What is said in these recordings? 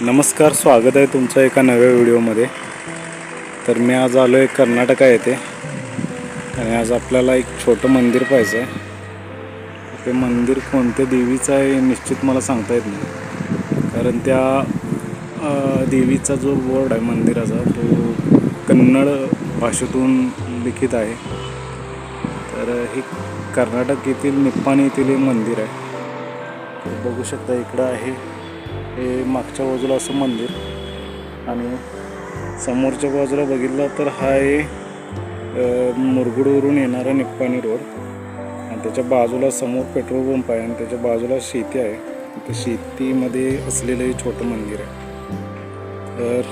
नमस्कार स्वागत आहे तुमचं एका नव्या व्हिडिओमध्ये. तर मी आज आलो आहे कर्नाटका येथे. आणि आज आपल्याला एक छोटं मंदिर पाहिजे आहे ते मंदिर कोणत्या देवीचं आहे निश्चित मला सांगता येत नाही. कारण त्या देवीचा जो बोर्ड आहे मंदिराचा तो कन्नड भाषेतून लिखित आहे. तर हे कर्नाटक येथील निप्पाणी येथील हे मंदिर आहे. बघू शकता इकडं आहे हे मागच्या बाजूला असं मंदिर. आणि समोरच्या बाजूला बघितलं तर हा आहे मुरगुडवरून येणारा निप्पाणी रोड. आणि त्याच्या बाजूला समोर पेट्रोल पंप आहे आणि त्याच्या बाजूला शेती आहे. त्या शेतीमध्ये असलेलं हे छोटं मंदिर आहे. तर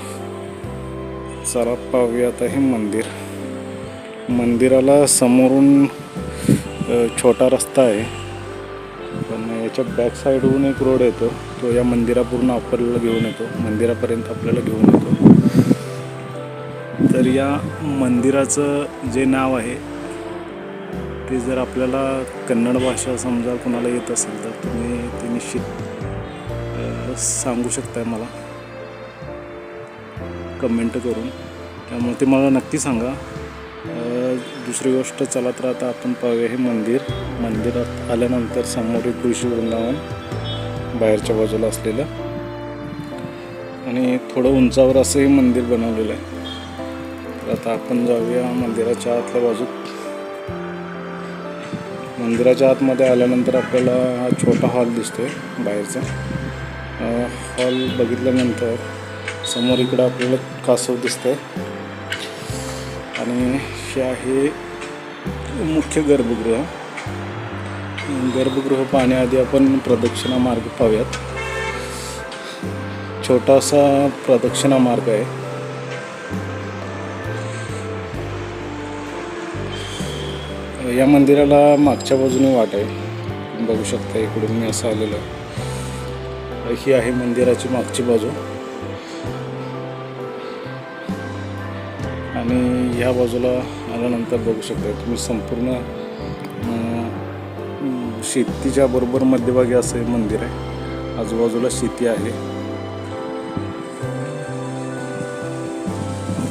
चला पाहूया आता हे मंदिर. मंदिराला समोरून छोटा रस्ता आहे. पण याच्या बॅक साईडहून एक रोड येतो. तो या मंदिरापूर्ण आपल्याला घेऊन येतो. मंदिरापर्यंत आपल्याला घेऊन येतो. तर या मंदिराचं जे नाव आहे ते जर आपल्याला कन्नड भाषा समजा कोणाला येत असेल तर तुम्ही ते निश्चित सांगू शकताय मला. कमेंट करून. त्यामुळे ते मला नक्की सांगा. दुसरी गोष्ट चला तर आता आपण पाहूया हे मंदिर. मंदिरात आल्यानंतर समोर एक कृषी वृंदावन बाहेरच्या बाजूला असलेलं. आणि थोडं उंचावर असं हे मंदिर बनवलेलं आहे. तर आता आपण जाऊया मंदिराच्या आतल्या बाजूत. मंदिराच्या आतमध्ये आल्यानंतर आपल्याला हा छोटा हॉल दिसतोय बाहेरचा. हॉल बघितल्यानंतर समोर इकडं आपल्याला कासव दिसतं आहे आणि हे आहे मुख्य गर्भगृह. गर्भगृह पाहण्याआधी आपण प्रदक्षिणा मार्ग पाहूयात. छोटासा प्रदक्षिणा मार्ग आहे. या मंदिराला मागच्या बाजूने वाट आहे. बघू शकता इकडून मी असं आलेलं ही आहे मंदिराची मागची बाजू. आणि ह्या बाजूला आल्यानंतर बघू शकता तुम्ही संपूर्ण शेतीच्या बरोबर मध्यभागी असं हे मंदिर आहे. आजूबाजूला शेती आहे.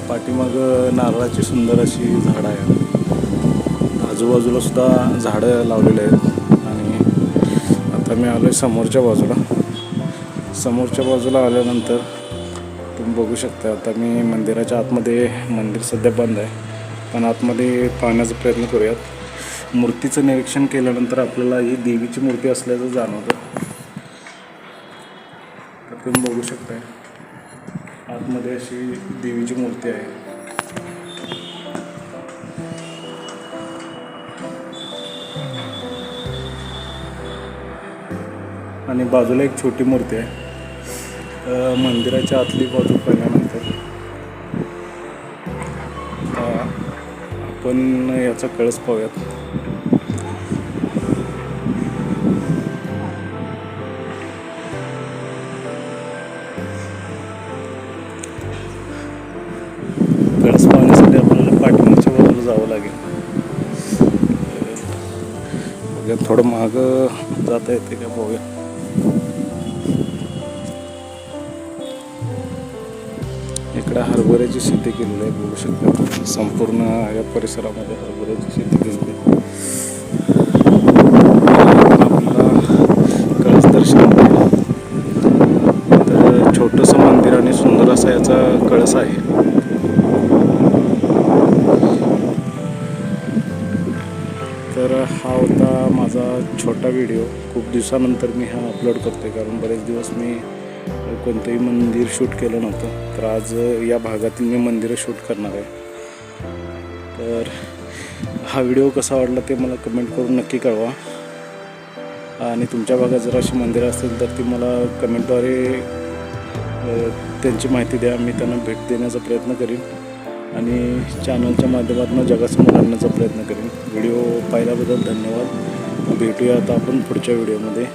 पाठीमाग नारळाची सुंदर अशी झाडं आहेत. आजूबाजूला सुद्धा झाडं लावलेली आहेत. आणि आता मी आलो आहे समोरच्या बाजूला. समोरच्या बाजूला आल्यानंतर बघू शकता. आता मी मंदिराच्या आतमध्ये मंदिर सध्या बंद आहे. पण आतमध्ये पाहण्याचा प्रयत्न करूयात. मूर्तीचं निरीक्षण केल्यानंतर आपल्याला ही देवीची मूर्ती असल्याचं जाणवतं. तर तुम्ही बघू शकताय. आतमध्ये अशी देवीची मूर्ती आहे. आणि बाजूला एक छोटी मूर्ती आहे. मंदिराच्या आतली बाजू पाहिल्यानंतर. आपण याचा कळस पाहूयात. कळस पाहण्यासाठी आपल्याला पाठीमागच्या बाजूला जावं लागेल. थोडं महाग जाता येते का बघूया इकडे हरभऱ्याची शेती केलेली आहे बघू शकता. संपूर्ण या परिसरामध्ये हरभऱ्याची शेती केलेली आहे आपल्याला कळस दर्शन तर छोटंसं मंदिर आणि सुंदर असा याचा कळस आहे. तर हा होता माझा छोटा व्हिडिओ. खूप दिवसानंतर मी हा अपलोड करते कारण बरेच दिवस मी कोणतंही मंदिर शूट केलं नव्हतं. तर आज या भागातील मी मंदिरं शूट करणार आहे. तर हा व्हिडिओ कसा वाटला ते मला कमेंट करून नक्की कळवा. आणि तुमच्या भागात जर अशी मंदिरं असतील तर ती मला कमेंटद्वारे त्यांची माहिती द्या. मी त्यांना भेट देण्याचा प्रयत्न करीन. आणि चॅनलच्या माध्यमातून जगासमोर आणण्याचा प्रयत्न करीन. व्हिडिओ पाहिल्याबद्दल धन्यवाद. भेटूया आता आपण पुढच्या व्हिडिओमध्ये.